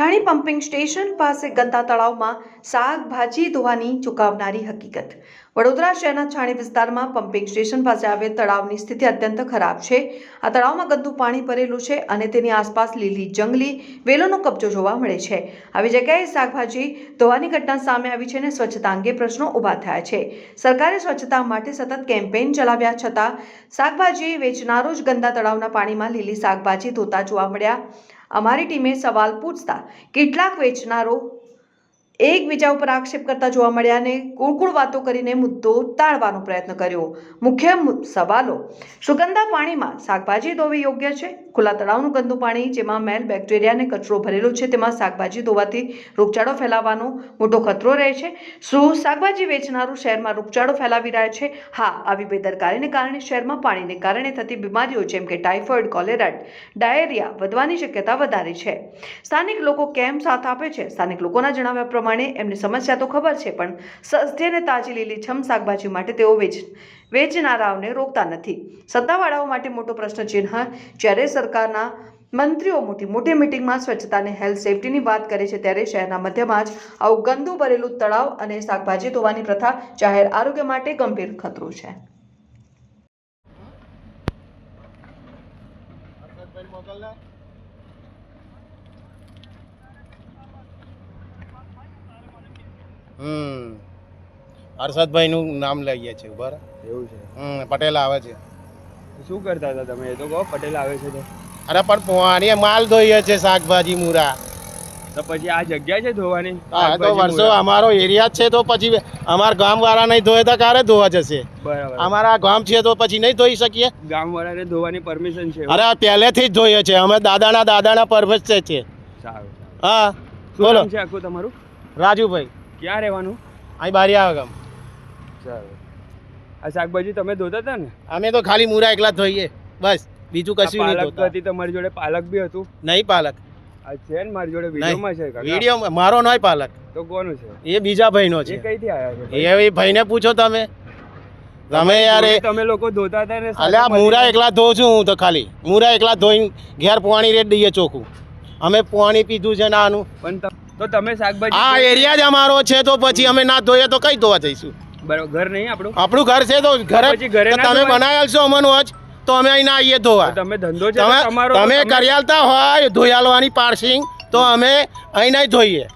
છાણી pumping station પાસે ગંદા તળાવમાં શાકભાજી ધોવાની ચૂકવનારી હકીકત. વડોદરા શહેરના છાણી વિસ્તારમાં પમ્પિંગ સ્ટેશન પાસે આવેલ તળાવની સ્થિતિ અત્યંત ખરાબ છે. આ તળાવમાં ગંદુ પાણી ભરેલું છે અને તેની આસપાસ લીલી જંગલી વેલોનો કબજો જોવા મળે છે. આવી જગ્યાએ શાકભાજી ધોવાની ઘટના સામે આવી છે અને સ્વચ્છતા અંગે પ્રશ્નો ઊભા થયા છે. સરકારે સ્વચ્છતા માટે સતત કેમ્પેઇન ચલાવ્યા છતાં શાકભાજી વેચનારો જ ગંદા તળાવના પાણીમાં લીલી શાકભાજી ધોતા જોવા મળ્યા. અમારી ટીમે સવાલ પૂછતા કેટલાક વેચનારો એકબીજા ઉપર આક્ષેપ કરતા જોવા મળ્યા અને કુળકુળ વાતો કરીને મુદ્દો ટાળવાનો પ્રયત્ન કર્યો. મુખ્ય સવાલો. સુગંધા પાણીમાં શાકભાજી ધોવી યોગ્ય છે? ખુલ્લા તળાવનું ગંદુ પાણી, જેમાં મેલ, બેક્ટેરિયા અને કચરો ભરેલો છે, તેમાં શાકભાજી ધોવાથી રોગચાળો ફેલાવાનો મોટો ખતરો રહે છે. શું શાકભાજી વેચનારું શહેરમાં રોગચાળો ફેલાવી રહ્યા છે? હા, આવી બેદરકારીને કારણે શહેરમાં પાણીને કારણે થતી બીમારીઓ, જેમ કે ટાઇફોઇડ કોલેરા ડાયેરિયા વધવાની શક્યતા વધારે છે. સ્થાનિક લોકો કેમ સાથ આપે છે? સ્થાનિક લોકોના જણાવ્યા પ્રમાણે એમની સમસ્યા તો ખબર છે, પણ સસ્તી અને તાજી લીલીછમ શાકભાજી માટે તેઓ વેચ, વેચનારાઓને રોકતા નથી. સત્તાવાળાઓ માટે મોટો પ્રશ્ન ચિહ્ન, જ્યારે સરકારના મંત્રીઓ મોટી મોટી મિટિંગમાં સ્વચ્છતા અને હેલ્થ સેફટીની વાત કરે છે, ત્યારે શહેરના મધ્યમાં જ આવું ગંદુ ભરેલું તળાવ અને શાકભાજી ધોવાની પ્રથા જાહેર આરોગ્ય માટે ગંભીર ખતરો છે. હમ. હર્ષદભાઈનું નામ લઈએ છીએ બરાબર એવું છે. હમ પટેલ આવે છે. શું કરતા હતા તમે? એ તો કહો પટેલ આવે છે તો. અરે પણ પોણી માલ ધોઈએ છે શાકભાજી મૂરા. તો પછી આ જગ્યા છે ધોવાની? હા તો વર્ષો અમારો એરિયા છે તો પછી અમાર ગામ વાળા નહીં ધોએ તો ક્યારે ધોવા જશે. બરાબર. અમારા ગામ છે તો પછી નહીં ધોઈ શકીએ. ગામવાળાને ધોવાની પરમિશન છે અરે પહેલેથી જ ધોઈએ છે. અમે દાદાના દાદાના પરમિશન છે. છે સારું. હા બોલો. છે આખું તમારું? રાજુભાઈ. ક્યાં રહેવાનું? અહીં બારિયા ગામ. ચાલો આ શાકભાજી તમે ધોતા હતા ને? અમે તો ખાલી મૂરા એકલા ધોઈએ. બસ બીજું કશું નહીં પાલક ધોતા. હતી તમારી જોડે પાલક બી હતું. નહીં પાલક. આ છે ને મારી જોડે વિડીયોમાં છે વીડિયો મારો નહીં પાલક. તો કોનું છે? એ બીજા ભાઈનો એ છે. કઈથી આવ્યા છે એ ભાઈને પૂછો તમે. તમે યાર એ તમે લોકો ધોતા હતા ને અલ્યા મૂરા એકલા ધોઉં છું હું તો ખાલી. મૂરા એકલા ધોઈને ઘેર પાણી રેડ દઈએ ચોખ્ખું. અમે પાણી પીધું છે ને આનું. પણ તો તમે શાકભાજી આ એરિયા જ અમારો છે તો પછી અમે ના ધોઈએ તો કઈ ધોવા જઈશું? બરાબર ઘર નહીં આપણું? આપણું ઘર છે તો ઘરે ઘરે તમે બનાવેલ છો અમનું જ તો અમે અહીં ના આવીએ ધોવા. તમે ધંધો છે તમારો તમે કરિયાલતા હોય ધોયાલવાની પાર્સિંગ તો અમે અહીં નહીં ધોઈએ.